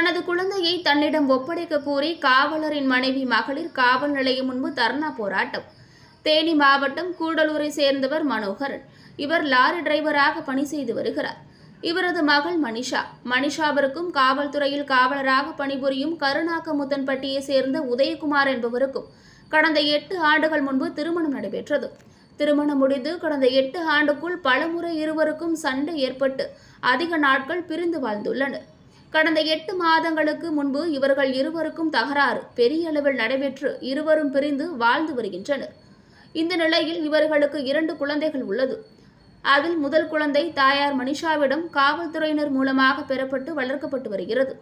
தனது குழந்தையை தன்னிடம் ஒப்படைக்க கூறி காவலரின் மனைவி மகளிர் காவல் நிலையம் முன்பு தர்ணா போராட்டம். தேனி மாவட்டம் கூடலூரை சேர்ந்தவர் மனோகரன். இவர் லாரி டிரைவராக பணி செய்து வருகிறார். இவரது மகள் மனிஷா. மனிஷாவிற்கும் காவல்துறையில் காவலராக பணிபுரியும் கருணாக்கமுத்தன்பட்டியை சேர்ந்த உதயகுமார் என்பவருக்கும் கடந்த எட்டு ஆண்டுகள் முன்பு திருமணம் நடைபெற்றது. திருமணம் முடிந்து கடந்த எட்டு ஆண்டுக்குள் பலமுறை இருவருக்கும் சண்டை ஏற்பட்டு அதிக நாட்கள் பிரிந்து வாழ்ந்துள்ளனர். கடந்த எட்டு மாதங்களுக்கு முன்பு இவர்கள் இருவருக்கும் தகராறு. பெரிய அளவில் நடைபெற்று இருவரும் பிரிந்து வாழ்ந்து வருகின்றனர். இந்த நிலையில் இவர்களுக்கு இரண்டு குழந்தைகள் உள்ளது. அதில் முதல் குழந்தை தாயார் மனிஷாவிடம் காவல்துறையினர் மூலமாக பெறப்பட்டு வளர்க்கப்பட்டு வருகிறது.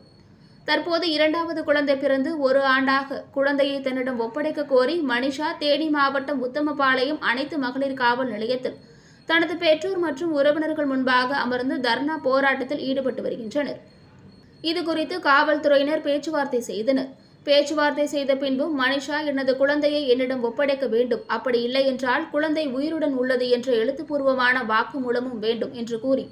தற்போது இரண்டாவது குழந்தை பிறந்து ஒரு ஆண்டாக குழந்தையை தன்னிடம் ஒப்படைக்க கோரி மனிஷா தேனி மாவட்டம் உத்தமபாளையம் அனைத்து மகளிர் காவல் நிலையத்தில் தனது பெற்றோர் மற்றும் உறவினர்கள் முன்பாக அமர்ந்து தர்ணா போராட்டத்தில் ஈடுபட்டு வருகின்றனர். இது குறித்து காவல்துறையினர் பேச்சுவார்த்தை செய்தனர். பேச்சுவார்த்தை செய்த பின்பும் மனிஷா எனது குழந்தையை என்னிடம் ஒப்படைக்க வேண்டும். அப்படி இல்லை என்றால் குழந்தை உயிருடன் உள்ளது என்ற எழுத்துப்பூர்வமான வாக்குமூலமும் வேண்டும் என்று கூறி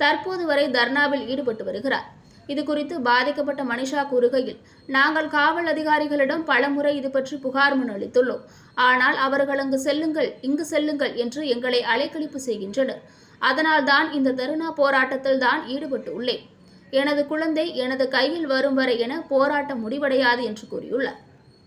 தற்போது வரை தர்ணாவில் ஈடுபட்டு வருகிறார். இது குறித்து பாதிக்கப்பட்ட மனிஷா கூறுகையில் நாங்கள் காவல் அதிகாரிகளிடம் பலமுறை இது பற்றி புகார் மனு அளித்துள்ளோம் ஆனால் அவர்கள் அங்கு செல்லுங்கள் இங்கு செல்லுங்கள் என்று எங்களை அலைக்கழிப்பு செய்கின்றனர். அதனால்தான் இந்த தருணா போராட்டத்தில் தான் ஈடுபட்டு உள்ளேன். எனது குழந்தை எனது கையில் வரும் வரை என போராட்டம் முடிவடையாது என்று கூறியுள்ளார்.